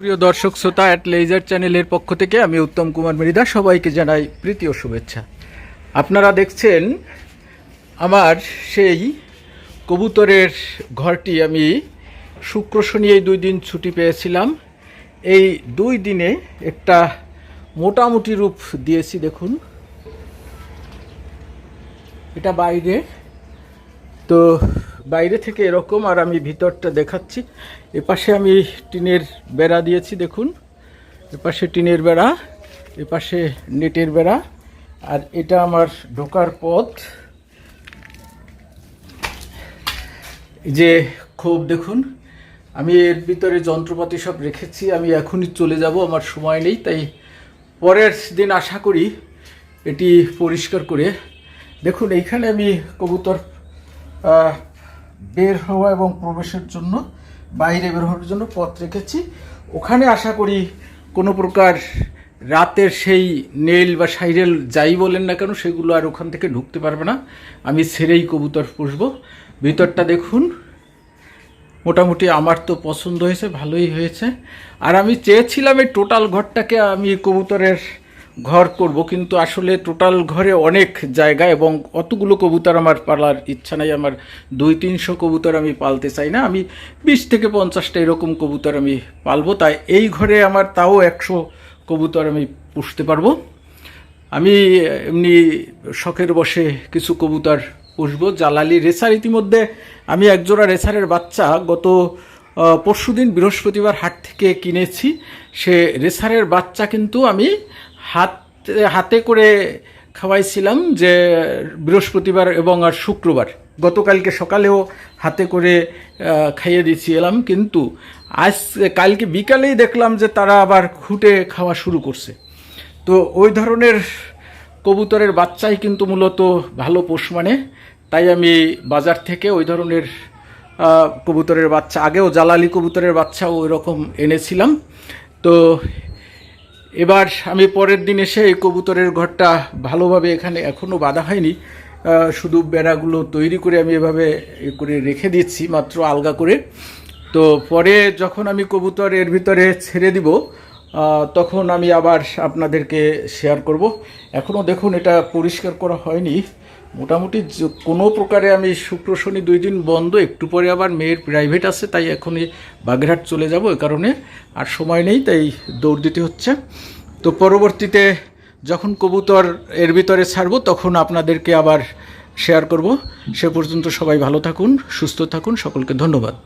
প্রিয় দর্শক, শ্রোতা অ্যাট লেজার চ্যানেলের পক্ষ থেকে আমি উত্তম কুমার মৃদা সবাইকে জানাই প্রীতি ও শুভেচ্ছা। আপনারা দেখছেন আমার সেই কবুতরের ঘরটি। আমি শুক্র শনি এই দুই দিন ছুটি পেয়েছিলাম। এই দুই দিনে একটা মোটামুটি রূপ দিয়েছি, দেখুন। এটা বাইরে। তো বাইরে থেকে এরকম আর আমি ভিতরটা দেখাচ্ছি। এপাশে আমি টিনের বেড়া দিয়েছি, দেখুন। এপাশে টিনের বেড়া, এপাশে নেটের বেড়া। আর এটা আমার ঢোকার পথ। যে খুব দেখুন। আমি এর ভিতরে যন্ত্রপাতি সব রেখেছি, আমি এখনই চলে যাব, আমার সময় নেই। তাই পরের দিন আশা করি এটি পরিষ্কার করে। দেখুন, এইখানে আমি কবুতর বের হওয়া এবং প্রবেশের জন্য, বাইরে বের হওয়ার জন্য পথ রেখেছি। ওখানে আশা করি কোনো প্রকার রাতের সেই নেল বা সাইরেল যাই বলেন না কেন, সেগুলো আর ওখান থেকে ঢুকতে পারবে না। আমি ছেড়েই কবুতর পুষবো। ভিতরটা দেখুন, মোটামুটি আমার তো পছন্দ হয়েছে, ভালোই হয়েছে। আর আমি চেয়েছিলাম এই টোটাল ঘরটাকে আমি কবুতরের ঘর করব, কিন্তু আসলে টোটাল ঘরে অনেক জায়গা এবং অতগুলো কবুতর আমার পালার ইচ্ছা নাই। আমার দুই, তিনশো কবুতর আমি পালতে চাই না। আমি বিশ থেকে পঞ্চাশটা এরকম কবুতর আমি পালবো, তাই এই ঘরে আমার তাও একশো কবুতর আমি পুষতে পারব। আমি এমনি শখের বসে কিছু কবুতর পুষবো। জালালি রেসার ইতিমধ্যে আমি একজোড়া রেসারের বাচ্চা, গত পরশু দিন বৃহস্পতিবার হাট থেকে কিনেছি। সে রেসারের বাচ্চা কিন্তু আমি হাত, হাতে করে খাওয়াইছিলাম যে বৃহস্পতিবার এবং আর শুক্রবার। গতকালকে সকালেও হাতে করে খাইয়ে দিয়েছিলাম, কিন্তু আজ কালকে বিকালেই দেখলাম যে তারা আবার খুঁটে খাওয়া শুরু করছে। তো ওই ধরনের কবুতরের বাচ্চাই কিন্তু মূলত ভালো পোষ মানে। তাই আমি বাজার থেকে ওই ধরনের কবুতরের বাচ্চা। আগেও জালালি কবুতরের বাচ্চাও ওই রকম এনেছিলাম। তো এবার আমি পরের দিন এসে এই কবুতরের ঘরটা ভালোভাবে এখানে এখনও বাঁধা হয়নি। শুধু বেড়াগুলো তৈরি করে আমি এভাবে এ করে রেখে দিচ্ছি, মাত্র আলগা করে। তো পরে যখন আমি কবুতর এর ভিতরে ছেড়ে দিব তখন আমি আবার আপনাদেরকে শেয়ার করব। এখনও দেখুন এটা পরিষ্কার করা হয়নি। মোটামুটি কোনো প্রকারে আমি শুক্র, শনি দুই দিন বন্ধ, একটু পরে আবার মেয়ের প্রাইভেট আছে, তাই এখনই বাগেরহাট চলে যাব, এ কারণে আর সময় নেই, তাই দৌড় দিতে হচ্ছে। তো পরবর্তীতে যখন কবুতর এর ভিতরে ছাড়বো, তখন আপনাদেরকে আবার শেয়ার করব। সে পর্যন্ত সবাই ভালো থাকুন, সুস্থ থাকুন, সকলকে ধন্যবাদ।